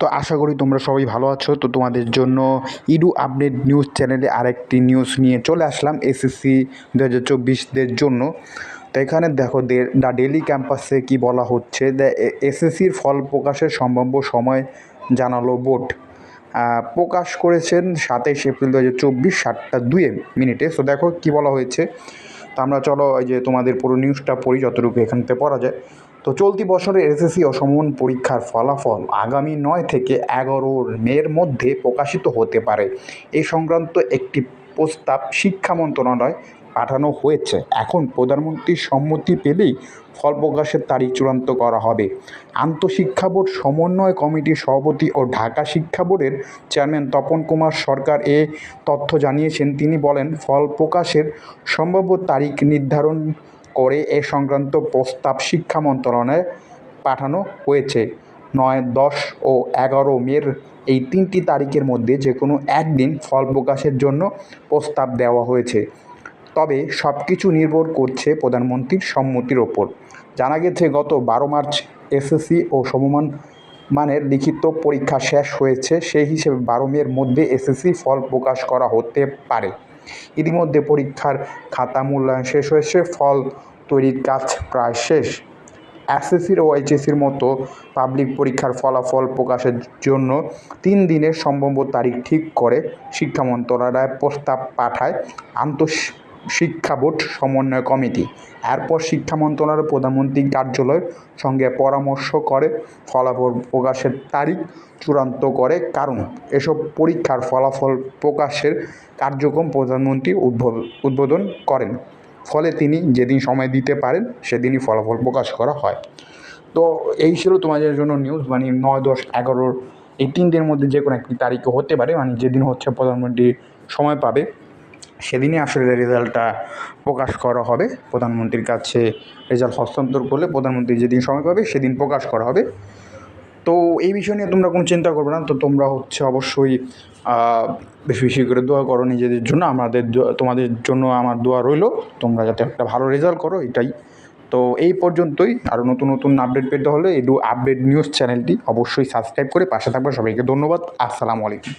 তো আশা করি তোমরা সবাই ভালো আছো। তো তোমাদের জন্য ইডু আপডেট নিউজ চ্যানেলে আরেকটি নিউজ নিয়ে চলে আসলাম এসএসসি দু হাজার চব্বিশদের জন্য। তো এখানে দেখো দ্য ডেলি ক্যাম্পাসে কি বলা হচ্ছে? দ্য এসএসসির ফল প্রকাশের সম্ভাব্য সময় জানালো বোর্ড। প্রকাশ করেছেন সাতাইশ এপ্রিল দু হাজার চব্বিশ সাতটা দুয়ে মিনিটে। সো দেখো কি বলা হয়েছে। তো আমরা চলো ওই যে তোমাদের পুরো নিউজটা পড়ি, যতটুকু এখানতে পড়া যায়। তো চলতি বছরের এসএসসি ও সমমান পরীক্ষার ফলাফল আগামী নয় থেকে এগারো মের মধ্যে প্রকাশিত হতে পারে। এই সংক্রান্ত একটি প্রস্তাব শিক্ষা মন্ত্রণালয় পাঠানো হয়েছে। এখন প্রধানমন্ত্রীর সম্মতি পেলেই ফল প্রকাশের তারিখ চূড়ান্ত করা হবে। আন্তঃশিক্ষা বোর্ড, সমন্বয় কমিটির সভাপতি ও ঢাকা শিক্ষা বোর্ডের চেয়ারম্যান তপন কুমার সরকার এ তথ্য জানিয়েছেন। তিনি বলেন, ফল প্রকাশের সম্ভাব্য তারিখ নির্ধারণ করে এ সংক্রান্ত প্রস্তাব শিক্ষা মন্ত্রণালয়ে পাঠানো হয়েছে। নয়, দশ ও এগারো মের এই তিনটি তারিখের মধ্যে যে কোনো একদিন ফল প্রকাশের জন্য প্রস্তাব দেওয়া হয়েছে। তবে সব কিছু নির্ভর করছে প্রধানমন্ত্রীর সম্মতির ওপর। জানা গেছে, গত বারো মার্চ এসএসসি ও সমমান মানের লিখিত পরীক্ষা শেষ হয়েছে। সেই হিসেবে বারো মের মধ্যে এসএসসি ফল প্রকাশ করা হতে পারে। ইতিমধ্যে পরীক্ষার খাতা মূল্যায়ন শেষ হয়েছে। ফল তৈরির কাজ প্রায় শেষ। এসএসসির ও এইচএসসির মতো পাবলিক পরীক্ষার ফলাফল প্রকাশের জন্য তিন দিনের সম্ভাব্য তারিখ ঠিক করে শিক্ষা মন্ত্রণালয় প্রস্তাব পাঠায় আন্তঃ শিক্ষা বোর্ড সমন্বয় কমিটি। এরপর শিক্ষা মন্ত্রণালয় প্রধানমন্ত্রীর কার্যালয়ের সঙ্গে পরামর্শ করে ফলাফল প্রকাশের তারিখ চূড়ান্ত করে। কারণ, এসব পরীক্ষার ফলাফল প্রকাশের কার্যক্রম প্রধানমন্ত্রী উদ্বোধন করেন। ফলে তিনি যেদিন সময় দিতে পারেন, সেদিনই ফলাফল প্রকাশ করা হয়। তো এই ছিল তোমাদের জন্য নিউজ মানে নয়, দশ এগারোর এই তিন দিনের মধ্যে যে কোনো একটি তারিখে হতে পারে মানে যেদিন হচ্ছে প্রধানমন্ত্রী সময় পাবে, সেদিনই আসলে রেজাল্টটা প্রকাশ করা হবে। প্রধানমন্ত্রীর কাছে রেজাল্ট হস্তান্তর করলে প্রধানমন্ত্রী যেদিন সময় পাবে, সেদিন প্রকাশ করা হবে। তো এই বিষয় নিয়ে তোমরা কোনো চিন্তা করবে না। তো তোমরা হচ্ছে অবশ্যই বেশি বেশি করে দোয়া করো নিজেদের জন্য। আমাদের তোমাদের জন্য আমার দোয়া রইল। তোমরা যাতে একটা ভালো রেজাল্ট করো, এটাই। তো এই পর্যন্তই। আরও নতুন নতুন আপডেট পেতে হলে এডু আপডেট নিউজ চ্যানেলটি অবশ্যই সাবস্ক্রাইব করে পাশে থাকবে। সবাইকে ধন্যবাদ। আসসালামু আলাইকুম।